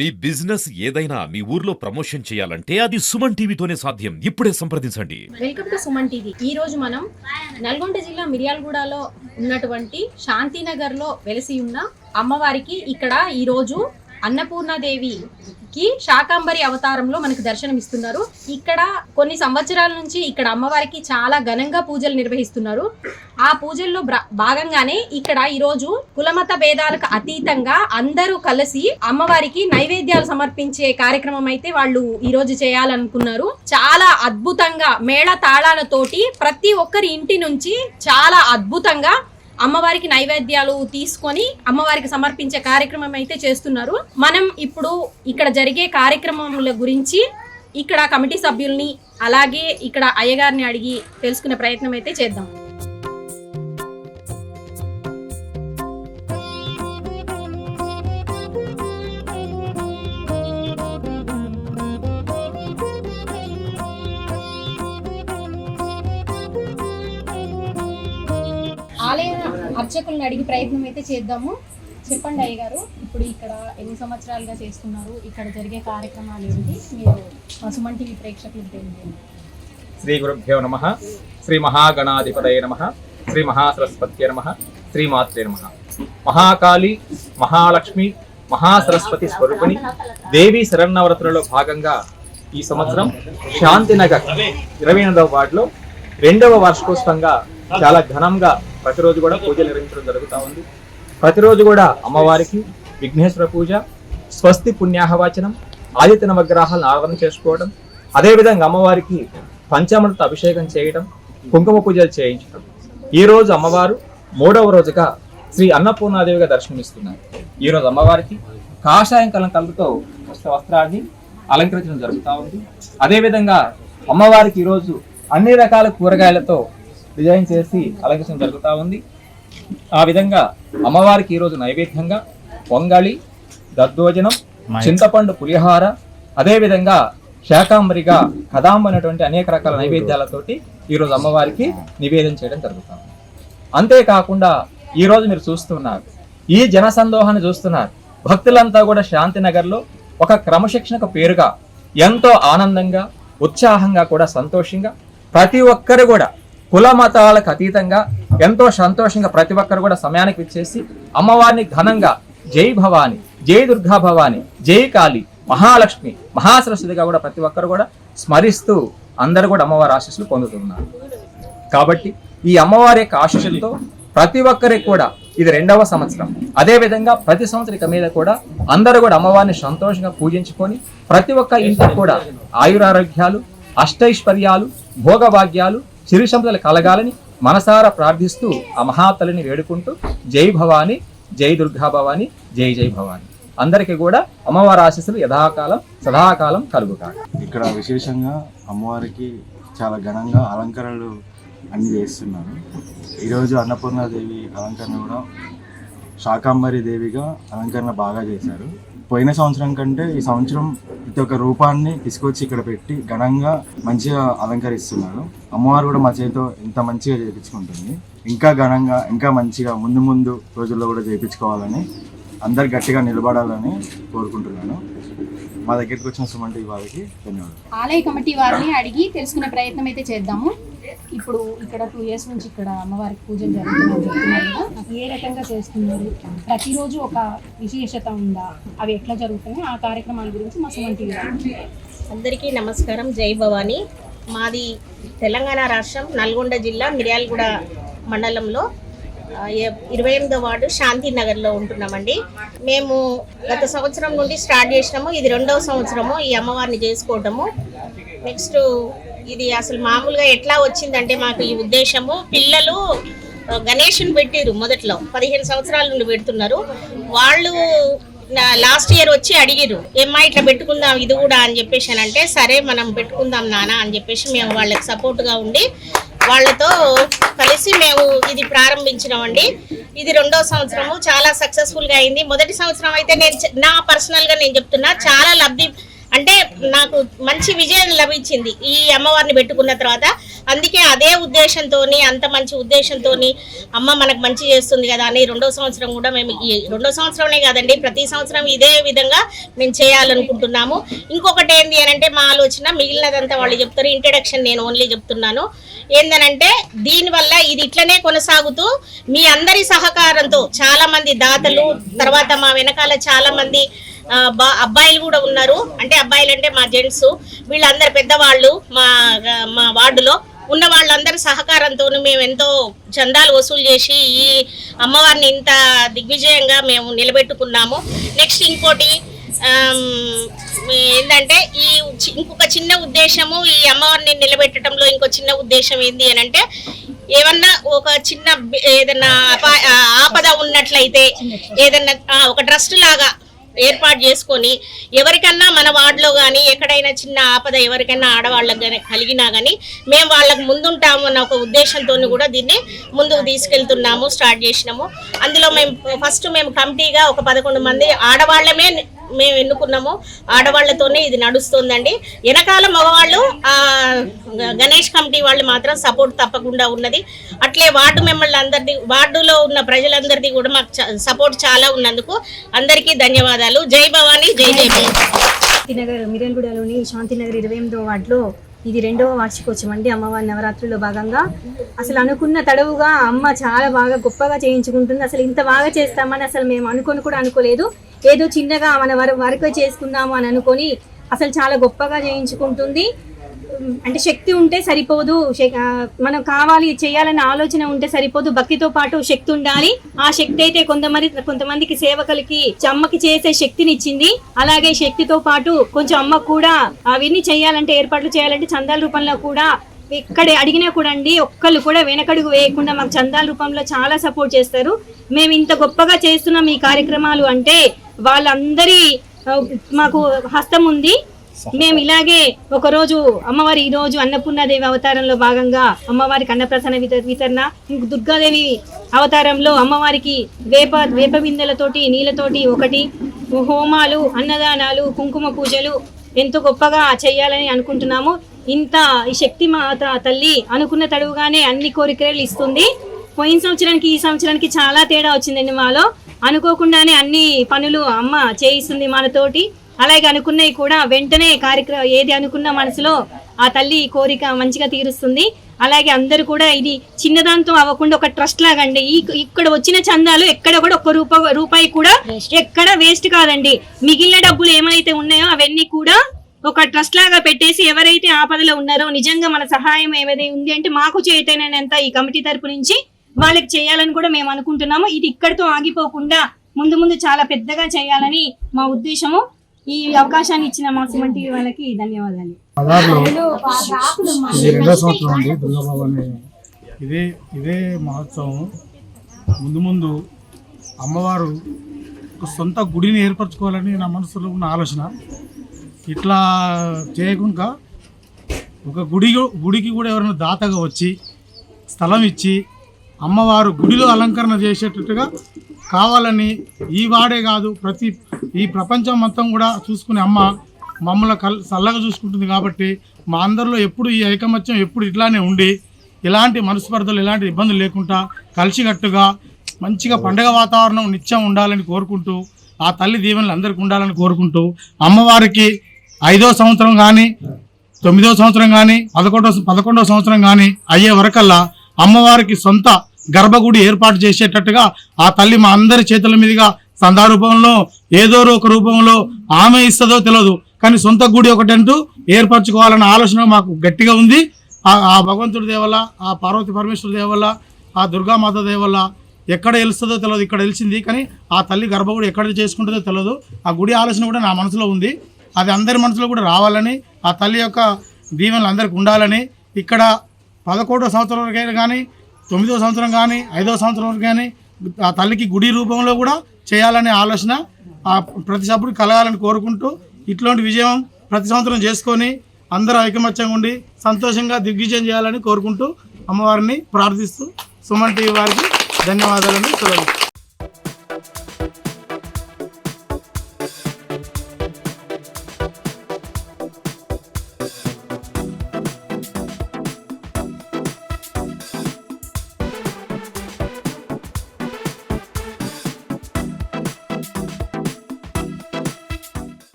మీ business ఏదైనా మీ ఊర్లో promotion చేయాలంటే అది సుమన్ టీవీతోనే సాధ్యం. ఇప్పుడే సంప్రదించండి. Welcome to Suman TV. ఈ రోజు మనం నల్గొండ జిల్లా మిర్యాలగూడలో ఉన్నటువంటి శాంతినగర్లో వెలిసి ఉన్న అమ్మవారికి ఇక్కడ ఈ రోజు అన్నపూర్ణాదేవికి శాకాంబరి అవతారంలో మనకు దర్శనం ఇస్తున్నారు ఇక్కడ కొన్ని సంవత్సరాల నుంచి ఇక్కడ అమ్మవారికి చాలా ఘనంగా పూజలు నిర్వహిస్తున్నారు. ఆ పూజల్లో భాగంగానే ఇక్కడ ఈ రోజు కులమత భేదాలకు అతీతంగా అందరూ కలిసి అమ్మవారికి నైవేద్యాలు సమర్పించే కార్యక్రమం అయితే వాళ్ళు ఈరోజు చేయాలనుకున్నారు. చాలా అద్భుతంగా మేళ తాళాలతోటి ప్రతి ఒక్కరి ఇంటి నుంచి చాలా అద్భుతంగా అమ్మవారికి నైవేద్యాలు తీసుకొని అమ్మవారికి సమర్పించే కార్యక్రమం అయితే చేస్తున్నారు. మనం ఇప్పుడు ఇక్కడ జరిగే కార్యక్రమముల గురించి ఇక్కడ కమిటీ సభ్యుల్ని అలాగే ఇక్కడ అయ్యగారిని అడిగి తెలుసుకునే ప్రయత్నం అయితే చేద్దాం. అర్చకుల్ని అడిగి ప్రయత్నం అయితే చేద్దాము. చెప్పండి అయ్య గారు ఇప్పుడు ఇక్కడ ఎన్ని సంవత్సరాలుగా చేస్తున్నారు? ఇక్కడ జరిగే కార్యక్రమాలు ఏంటి? మీరు మా సుమన్ టీవీ ప్రేక్షకులకు తెలియజేయండి శ్రీ గురుభ్యో నమ శ్రీ మహాగణాధిపతయ నమ శ్రీ మహాసరస్వత్య నమ శ్రీమాత్రే నమ. మహాకాళి మహాలక్ష్మి మహాసరస్వతి స్వరూపిణి దేవి శరణవరతులలో భాగంగా ఈ సంవత్సరం శాంతినగర్ ఇరవై ఎనిమిదవ వార్డులో రెండవ వార్షికోత్సవంగా చాలా ఘనంగా ప్రతిరోజు కూడా పూజలు నిర్వహించడం జరుగుతూ ఉంది. ప్రతిరోజు కూడా అమ్మవారికి విఘ్నేశ్వర పూజ స్వస్తి పుణ్యాహవాచనం ఆదిత్య నవగ్రహాలను ఆరాధన చేసుకోవడం అదేవిధంగా అమ్మవారికి పంచామృత అభిషేకం చేయడం కుంకుమ పూజలు చేయించడం. ఈ రోజు అమ్మవారు మూడవ రోజుగా శ్రీ అన్నపూర్ణాదేవిగా దర్శనమిస్తున్నారు. ఈ రోజు అమ్మవారికి కాషాయం కలం కలతో వస్త్రాన్ని అలంకరించడం జరుగుతూ ఉంది. అదేవిధంగా అమ్మవారికి ఈరోజు అన్ని రకాల కూరగాయలతో డిజైన్ చేసి అలంకరించడం జరుగుతూ ఉంది. ఆ విధంగా అమ్మవారికి ఈరోజు నైవేద్యంగా పొంగళి దద్దోజనం చింతపండు పులిహార అదేవిధంగా శాకాంబరిగా కదాంబనటువంటి అనేక రకాల నైవేద్యాలతోటి ఈరోజు అమ్మవారికి నివేదన చేయడం జరుగుతుంది. అంతేకాకుండా ఈరోజు మీరు చూస్తున్నారు ఈ జన సందోహాన్ని చూస్తున్నారు. భక్తులంతా కూడా శాంతినగర్లో ఒక క్రమశిక్షణకు పేరుగా ఎంతో ఆనందంగా ఉత్సాహంగా కూడా సంతోషంగా ప్రతి ఒక్కరు కూడా కుల మతాలకు అతీతంగా ఎంతో సంతోషంగా ప్రతి ఒక్కరు కూడా సమయానికి ఇచ్చేసి అమ్మవారిని ఘనంగా జై భవాని జై దుర్గా భవాని జై కాళి మహాలక్ష్మి మహాసరస్వతిగా కూడా ప్రతి ఒక్కరు కూడా స్మరిస్తూ అందరూ కూడా అమ్మవారి ఆశీస్సులు పొందుతున్నారు. కాబట్టి ఈ అమ్మవారి యొక్క ఆశీస్సులతో ప్రతి ఒక్కరికి కూడా ఇది రెండవ సంవత్సరం. అదేవిధంగా ప్రతి సంవత్సరం ఇక మీద కూడా అందరూ కూడా అమ్మవారిని సంతోషంగా పూజించుకొని ప్రతి ఒక్క ఇంట్లో కూడా ఆయురారోగ్యాలు అష్టైశ్వర్యాలు భోగభాగ్యాలు సిరి సంపదలు కలగాలని మనసారా ప్రార్థిస్తూ ఆ మహాతల్లిని వేడుకుంటూ జై భవాని జై దుర్గా భవాని జై జై భవాని. అందరికీ కూడా అమ్మవారి ఆశీస్సులు యథాకాలం సదాకాలం కలుగుతాయి ఇక్కడ విశేషంగా అమ్మవారికి చాలా ఘనంగా అలంకరణలు అన్ని చేస్తున్నారు. ఈరోజు అన్నపూర్ణాదేవి అలంకరణ కూడా శాకాంబరి దేవిగా అలంకరణ బాగా చేశారు. పోయిన సంవత్సరం కంటే ఈ సంవత్సరం ప్రతి ఒక్క రూపాన్ని తీసుకొచ్చి ఇక్కడ పెట్టి ఘనంగా మంచిగా అలంకరిస్తున్నారు. అమ్మవారు కూడా మా చేతితో ఇంత మంచిగా చేయించుకుంటుంది ఇంకా ఘనంగా ఇంకా మంచిగా ముందు ముందు రోజుల్లో కూడా చేయించుకోవాలని అందరు గట్టిగా నిలబడాలని కోరుకుంటున్నాను. మా దగ్గరికి వచ్చిన సుమంటి వాళ్ళకి ధన్యవాదాలు. ఆలయ కమిటీ వారిని అడిగి తెలుసుకునే ప్రయత్నం అయితే చేద్దాము. ఇప్పుడు ఇక్కడ టూ ఇయర్స్ నుంచి ఇక్కడ అమ్మవారికి పూజలు చెప్తున్నారు కదా ఏ రకంగా చేస్తున్నారు? ప్రతిరోజు ఒక విశేషత ఉందా? అవి ఎట్లా జరుగుతున్నాయి? ఆ కార్యక్రమాల గురించి మా వారు. అందరికీ నమస్కారం. జై భవానీ. మాది తెలంగాణ రాష్ట్రం నల్గొండ జిల్లా మిర్యాలగూడ మండలంలో. ఇరవై ఎనిమిదో వార్డు శాంతి నగర్లో ఉంటున్నామండి. మేము గత సంవత్సరం నుండి స్టార్ట్ చేసినాము. ఇది రెండవ సంవత్సరము ఈ అమ్మవారిని చేసుకోవటము. నెక్స్ట్ ఇది అసలు మామూలుగా ఎట్లా వచ్చిందంటే మాకు ఈ ఉద్దేశము. పిల్లలు గణేష్ని గణేషుని మొదట్లో. పదిహేను సంవత్సరాల నుండి పెడుతున్నారు. వాళ్ళు లాస్ట్ ఇయర్ వచ్చి అడిగిరు ఏమ్మా ఇట్లా పెట్టుకుందాం ఇది కూడా అని చెప్పేసి అంటే సరే మనం పెట్టుకుందాం నాన్న అని చెప్పేసి మేము వాళ్ళకి సపోర్ట్గా ఉండి వాళ్ళతో కలిసి మేము ఇది ప్రారంభించినామండి. ఇది రెండో సంవత్సరము చాలా సక్సెస్ఫుల్గా అయింది. మొదటి సంవత్సరం అయితే నేను నా పర్సనల్గా నేను చెప్తున్నా చాలా లబ్ధి అంటే నాకు మంచి విజయం లభించింది ఈ అమ్మవారిని పెట్టుకున్న తర్వాత. అందుకే అదే ఉద్దేశంతో అంత మంచి ఉద్దేశంతో అమ్మ మనకు మంచి చేస్తుంది కదా అని రెండో సంవత్సరం కూడా మేము ఈ రెండో సంవత్సరంనే కాదండి ప్రతి సంవత్సరం ఇదే విధంగా మేము చేయాలనుకుంటున్నాము. ఇంకొకటి ఏంటి అని అంటే మా ఆలోచన మిగిలినదంతా వాళ్ళు చెప్తారు ఇంట్రడక్షన్ నేను ఓన్లీ చెప్తున్నాను. ఏందనంటే దీనివల్ల ఇది ఇట్లనే కొనసాగుతూ మీ అందరి సహకారంతో చాలా మంది దాతలు తర్వాత మా వెనకాల చాలా మంది అబ్బాయిలు కూడా ఉన్నారు. అంటే అబ్బాయిలు అంటే మా జెంట్స్. వీళ్ళందరు పెద్దవాళ్ళు మా మా వార్డులో. ఉన్న వాళ్ళందరి సహకారంతో మేము ఎంతో చందాలు వసూలు చేసి ఈ అమ్మవారిని ఇంత దిగ్విజయంగా మేము నిలబెట్టుకున్నాము. నెక్స్ట్ ఇంకోటి ఏంటంటే ఈ ఇంకొక చిన్న ఉద్దేశము ఈ అమ్మవారిని నిలబెట్టడంలో ఇంకో చిన్న ఉద్దేశం ఏంది అని అంటే ఏమన్నా ఒక చిన్న ఏదన్నా ఆపద ఉన్నట్లయితే ఏదన్నా ఒక ట్రస్ట్ లాగా ఏర్పాటు చేసుకొని ఎవరికన్నా మన వార్డులో కానీ ఎక్కడైనా చిన్న ఆపద ఎవరికైనా ఆడవాళ్ళకి కానీ కలిగినా కానీ మేము వాళ్ళకు ముందుంటాము అన్న ఒక ఉద్దేశంతో కూడా దీన్ని ముందుకు తీసుకెళ్తున్నాము స్టార్ట్ చేసినాము. అందులో మేము ఫస్ట్ మేము కమిటీగా ఒక పదకొండు మంది ఆడవాళ్ళమే మేము ఎన్నుకున్నాము ఆడవాళ్ళతోనే ఇది నడుస్తుందండి. వెనకాల మగవాళ్ళు ఆ గణేష్ కమిటీ వాళ్ళు మాత్రం సపోర్ట్ తప్పకుండా ఉన్నది. అట్లే వార్డు మెంబర్లు అందరిది వార్డులో ఉన్న ప్రజలందరిది కూడా మాకు సపోర్ట్ చాలా ఉన్నందుకు అందరికీ ధన్యవాదాలు. జై భవానీ జై జై భవానీ శాంతినగర్ మిరన్గూడలోని శాంతినగర్ ఇరవై ఎనిమిదో వార్డులో ఇది రెండవ వార్షికోత్సవం అండి అమ్మవారి నవరాత్రుల్లో భాగంగా. అసలు అనుకున్న తడవుగా అమ్మ చాలా బాగా గొప్పగా చేయించుకుంటుంది. అసలు ఇంత బాగా చేస్తామని అసలు మేము అనుకొని కూడా అనుకోలేదు. ఏదో చిన్నగా మన వర వరకు చేసుకుందాము అని అనుకొని అసలు చాలా గొప్పగా చేయించుకుంటుంది. అంటే శక్తి ఉంటే సరిపోదు మనం కావాలి చేయాలనే ఆలోచన ఉంటే సరిపోదు భక్తితో పాటు శక్తి ఉండాలి. ఆ శక్తి అయితే కొంతమంది కొంతమందికి సేవకులకి అమ్మకి చేసే శక్తిని ఇచ్చింది. అలాగే శక్తితో పాటు కొంచెం అమ్మ కూడా అవన్నీ చేయాలంటే ఏర్పాట్లు చేయాలంటే చందాల రూపంలో కూడా ఎక్కడ అడిగినా కూడా అండి ఒక్కళ్ళు కూడా వెనకడుగు వేయకుండా మాకు చందాల రూపంలో చాలా సపోర్ట్ చేస్తారు. మేము ఇంత గొప్పగా చేస్తున్నాం ఈ కార్యక్రమాలు అంటే వాళ్ళందరి మాకు హస్తం ఉంది. మేము ఇలాగే ఒక రోజు అమ్మవారి ఈ రోజు అన్నపూర్ణాదేవి అవతారంలో భాగంగా అమ్మవారికి అన్నప్రసన్న విత- వితరణ ఇంకా దుర్గాదేవి అవతారంలో అమ్మవారికి వేప వేప బిందెలతోటి నీళ్ళతోటి ఒకటి హోమాలు అన్నదానాలు కుంకుమ పూజలు ఎంతో గొప్పగా చేయాలని అనుకుంటున్నాము. ఇంత ఈ శక్తి మాత తల్లి అనుకున్న తడువుగానే అన్ని కోరికలు ఇస్తుంది. పోయిన సంవత్సరానికి ఈ సంవత్సరానికి చాలా తేడా వచ్చిందండి మాలో. అనుకోకుండానే అన్ని పనులు అమ్మ చేయిస్తుంది మనతోటి అలాగే అనుకున్నవి కూడా వెంటనే కార్యక్రమం ఏది అనుకున్న మనసులో ఆ తల్లి కోరిక మంచిగా తీరుస్తుంది. అలాగే అందరూ కూడా ఇది చిన్నదాంతో అవ్వకుండా ఒక ట్రస్ట్ లాగా అండి ఈ ఇక్కడ వచ్చిన చందాలు ఎక్కడ కూడా ఒక్క రూప రూపాయి కూడా ఎక్కడ వేస్ట్ కాదండి. మిగిలిన డబ్బులు ఏమైతే ఉన్నాయో అవన్నీ కూడా ఒక ట్రస్ట్ లాగా పెట్టేసి ఎవరైతే ఆపదలో ఉన్నారో నిజంగా మన సహాయం ఏమైతే ఉంది అంటే మాకు చేయటైనంత ఈ కమిటీ తరపు నుంచి వాళ్ళకి చేయాలని కూడా మేము అనుకుంటున్నాము. ఇది ఇక్కడితో ఆగిపోకుండా ముందు ముందు చాలా పెద్దగా చేయాలని మా ఉద్దేశము. ఈ అవకాశాన్ని ఇచ్చిన మా సుమన్ టీవీ వాళ్ళకి ధన్యవాదాలు. పదార్లో ఇది రెండో సంవత్సరం అండి దుర్గాబాబాని ఇదే ఇదే మహోత్సవం. ముందు ముందు అమ్మవారు ఒక సొంత గుడిని ఏర్పరచుకోవాలని నా మనసులో ఉన్న ఆలోచన. ఇట్లా చేయకుండా ఒక గుడి గుడికి కూడా ఎవరైనా దాతగా వచ్చి స్థలం ఇచ్చి అమ్మవారు గుడిలో అలంకరణ చేసేటట్టుగా కావాలని ఈ వాడే కాదు ప్రతి ఈ ప్రపంచం మొత్తం కూడా చూసుకునే అమ్మ మమ్మల్ని కల్ చల్లగా చూసుకుంటుంది కాబట్టి మా అందరిలో ఎప్పుడు ఈ ఐకమత్యం ఎప్పుడు ఇట్లానే ఉండి ఎలాంటి మనస్పర్ధలు ఎలాంటి ఇబ్బందులు లేకుండా కలిసికట్టుగా మంచిగా పండగ వాతావరణం నిత్యం ఉండాలని కోరుకుంటూ ఆ తల్లి దీవెనలు అందరికీ ఉండాలని కోరుకుంటూ అమ్మవారికి ఐదో సంవత్సరం కానీ తొమ్మిదో సంవత్సరం కానీ పదకొండో పదకొండో సంవత్సరం కానీ అయ్యే వరకల్లా అమ్మవారికి సొంత గర్భగుడి ఏర్పాటు చేసేటట్టుగా ఆ తల్లి మా అందరి చేతుల మీదుగా సందా రూపంలో ఏదో ఒక రూపంలో ఆమె ఇస్తుందో తెలియదు. కానీ సొంత గుడి ఒకటంటూ ఏర్పరచుకోవాలన్న ఆలోచన మాకు గట్టిగా ఉంది. ఆ భగవంతుడి దేవల్ల ఆ పార్వతి పరమేశ్వర దేవల్ల ఆ దుర్గామాత దేవల్ల ఎక్కడ వెలుస్తుందో తెలియదు ఇక్కడ తెలిసింది. కానీ ఆ తల్లి గర్భగుడి ఎక్కడ చేసుకుంటుందో తెలియదు. ఆ గుడి ఆలోచన కూడా నా మనసులో ఉంది. అది అందరి మనసులో కూడా రావాలని ఆ తల్లి యొక్క దీవెనలు అందరికి ఉండాలని ఇక్కడ పదకొండో సంవత్సరాలకైనా కానీ తొమ్మిదో సంవత్సరం కానీ ఐదో సంవత్సరం వరకు కానీ ఆ తల్లికి గుడి రూపంలో కూడా చేయాలనే ఆలోచన ఆ ప్రతి సభ్యుడు కలగాలని కోరుకుంటూ ఇట్లాంటి విజయం ప్రతి సంవత్సరం చేసుకొని అందరూ ఐకమత్యంగా ఉండి సంతోషంగా దిగ్విజయం చేయాలని కోరుకుంటూ అమ్మవారిని ప్రార్థిస్తూ సుమన్ టీవీ వారికి ధన్యవాదాలను సెలవు.